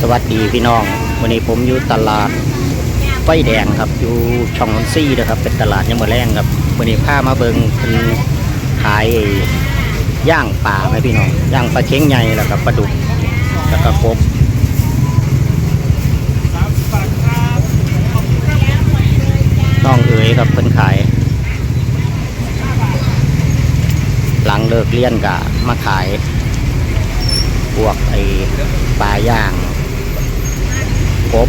สวัสดีพี่น้อง วันนี้ผมอยู่ตลาดไฟแดงครับ อยู่ช่องนนซี่นะครับ เป็นตลาดยามมอแรงครับวันนี้พามาเบิงเป็นขายย่างป่าไหมพี่น้องย่างปลาเช้งใหญ่แล้วก็ปลาดุกแล้วก็กบน้องเอ๋ยครับเพิ่นขาย หลังเลิกเรียนกะมาขายพวกไอ้ปลาย่าง กบ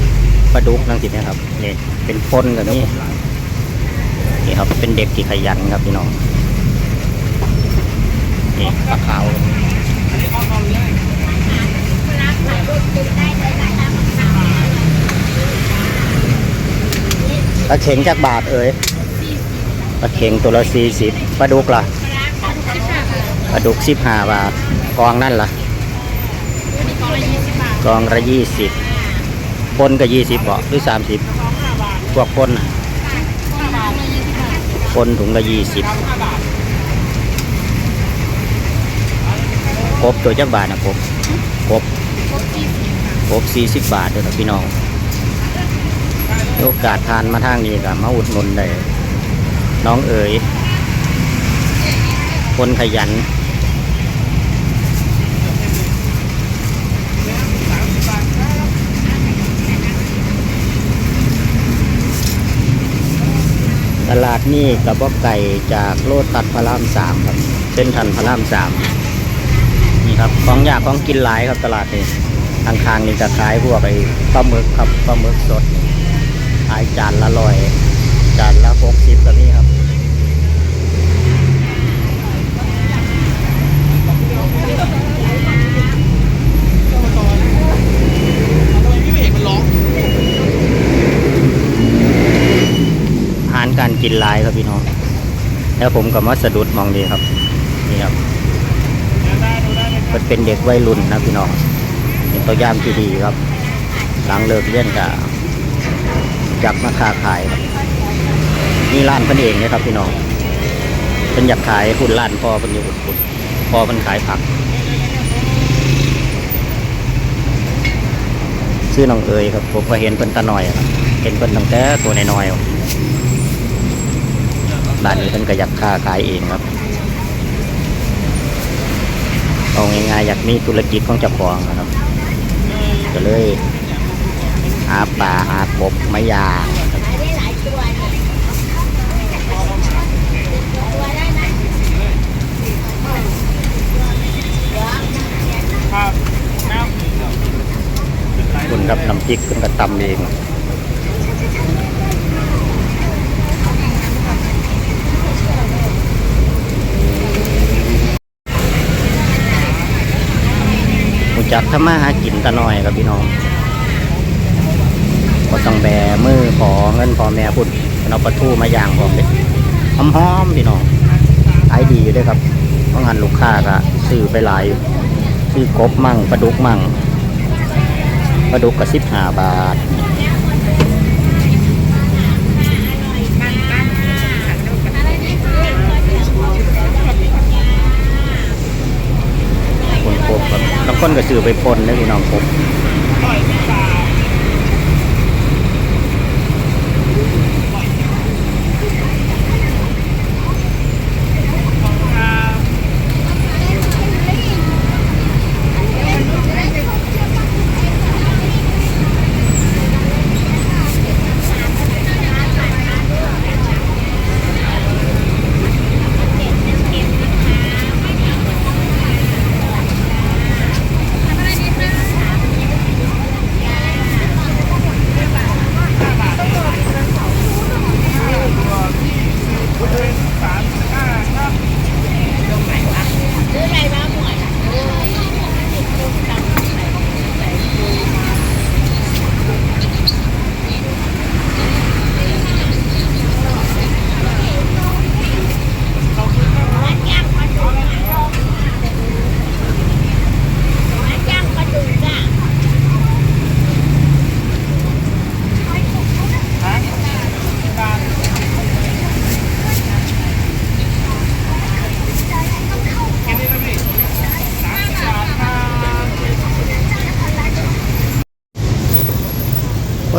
ปลาดุกนั่งสิเนี่ยครับนี่เป็นคนกับนี่นี่ครับเป็นเด็กที่ขยันครับพี่น้องนี่ปลาขาวปลาเข็งจากบาทเอ่ยปลาเข็งตัวละสี่สิบปลาดุกล่ะปลาดุกสิบห้าบาทกองนั่นล่ะกองละยี่สิบ ปนก็ยี่สิบเบาหรือสามสิบพวกปนน่ะปนถุงละยี่สิบกบตัวจักบาทนะกบกบกบสี่สิบบาทเด้อพี่น้องโอกาสทานมาทางนี้กับมาอุดหนุนได้น้องเอ๋ยคนขยัน ตลาดนี่กระบอกไก่จากโลตัดพระรามสามครับเส้นทันพระรามสามนี่ครับของอยากของกินหลายครับตลาดนี้ทางทางนี่จะขายพวกไอ้ปลาหมึกครับปลาหมึกสดขายจานละร้อยจานละหกสิบแบบนี้ครับ อาหาร การกินลายครับพี่น้อง แล้วผมกับมาสะดุดมองดีครับ นี่ครับมันเป็นเด็กวัยรุ่นนะพี่น้องเป็นตัวอย่างที่ดีครับ หลังเลิกเรียนก็จักมาค้าขายครับนี่ร้านเพิ่นเองนะครับพี่น้องเป็นอยากขายหุ่นร้านพอเป็นอยู่หุ่นพ่อเป็นขายผัก ซื้อน้องเอ๋ยครับผมก็เห็นเพิ่นตาหน่อยครับเห็นเพิ่นตั้งแต่ตัวน้อยๆ ร้านนี้เพิ่นก็อยากค้าขายเองครับเอาง่ายๆอยากมีธุรกิจของเจ้าของนะครับ ก็เลยหาปลาหากบมายางครับคุณครับน้ำพริกคุณก็ตำเอง จักทำมาหากินตะน่อยครับพี่น้องก็ต้องแบมือขอเงินพอแม่พุ่นเอาปลาทูมาย่างพร้อมเลยหอมๆพี่น้องขายดีอยู่ด้วยครับเพราะงานลูกค้าก็ซื้อไปหลายซื้อกบมั่งปลาดุกมั่งปลาดุกก็สิบห้าบาท คนกบ ครับบางคนก็ซื้อไปปนนะพี่น้องผม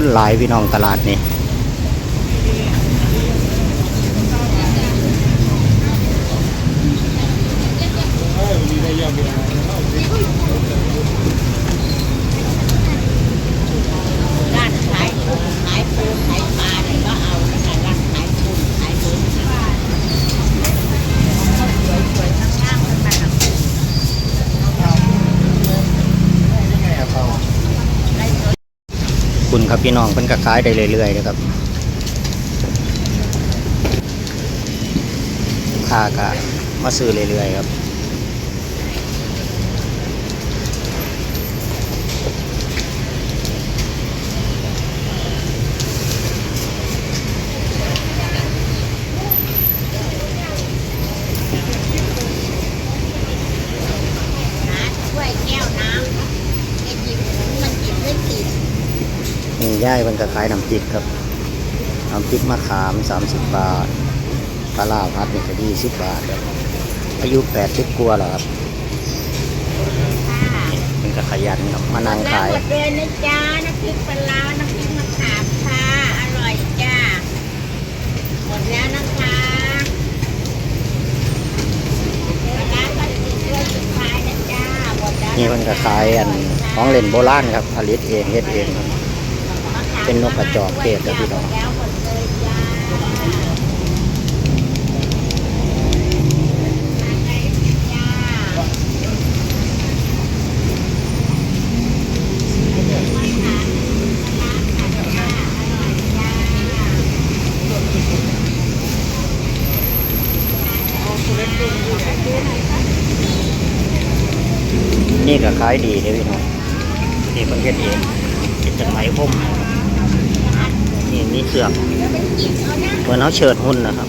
คนหลายพี่น้องตลาดนี่านขายกุ้งขายปูขายปลาเนี่ยก็เอานะคะร้านขายกุ้งขายปูค่ะสวยๆข้างล่างมันมาหนัก คุณครับพี่น้องเพิ่นก็ขายได้เรื่อยๆนะครับค่าก็มาซื้อเรื่อยๆครับ นะถ้วยแก้วน้ำไอ้หยิบถุงมันหยิบไม่ติด นี่ ย่ายเพิ่นก็ขายน้ำพริกครับน้ำพริกมะขาม 30 บาทปลาล่าพัดนี่ก็20บาทครับ อายุ80กว่าแล้วครับค่ะเพิ่นก็ขยันครับมานั่งแล้วขายหมดเลยนะจ๊ะน้ำพริกปลาร้าน้ำพริกมะขามค่ะ อร่อยจ้า หมดแล้วนะคะปลาร้าก็ติดด้วยสุดท้ายนะจ้าหมดแล้วนี่เพิ่นก็ขายอันของเล่นโบราณครับผลิตเองเฮ็ดเองครับ เป็นนกกระจอกเทศครับพี่น้องนี่ก็ขายดีเด้อพี่น้องนี่เพิ่นเฮ็ดเองเป็นจากไหมพรม มีเครื่องแล้วเป็นจิบเอานะเหมือนเขาเชิดหุ่นนะครับ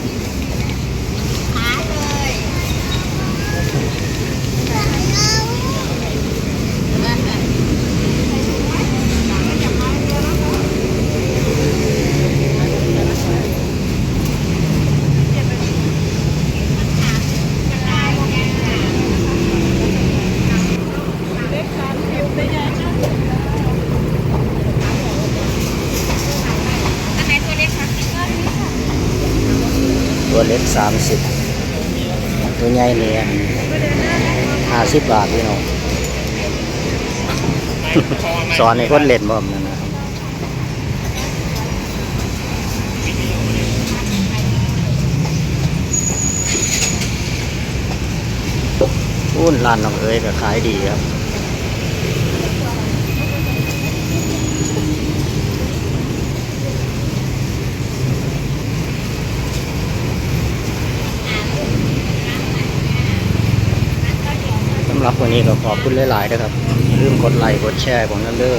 ตัวเล็กสามสิบตัวใหญ่เนี่ยห้าสิบบาทพี่น้องสอนให้คนเล่นบ่มนั่นนะครับอุ้นร้านน้องเอ๋ยก็ขายดีครับ สำหรับวั นี้ก็ขอบคุณหลายๆนะครับลืมกดไลค์กดแชร์ผมนั่นเด้อ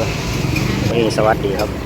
วันนี้สวัสดีครับ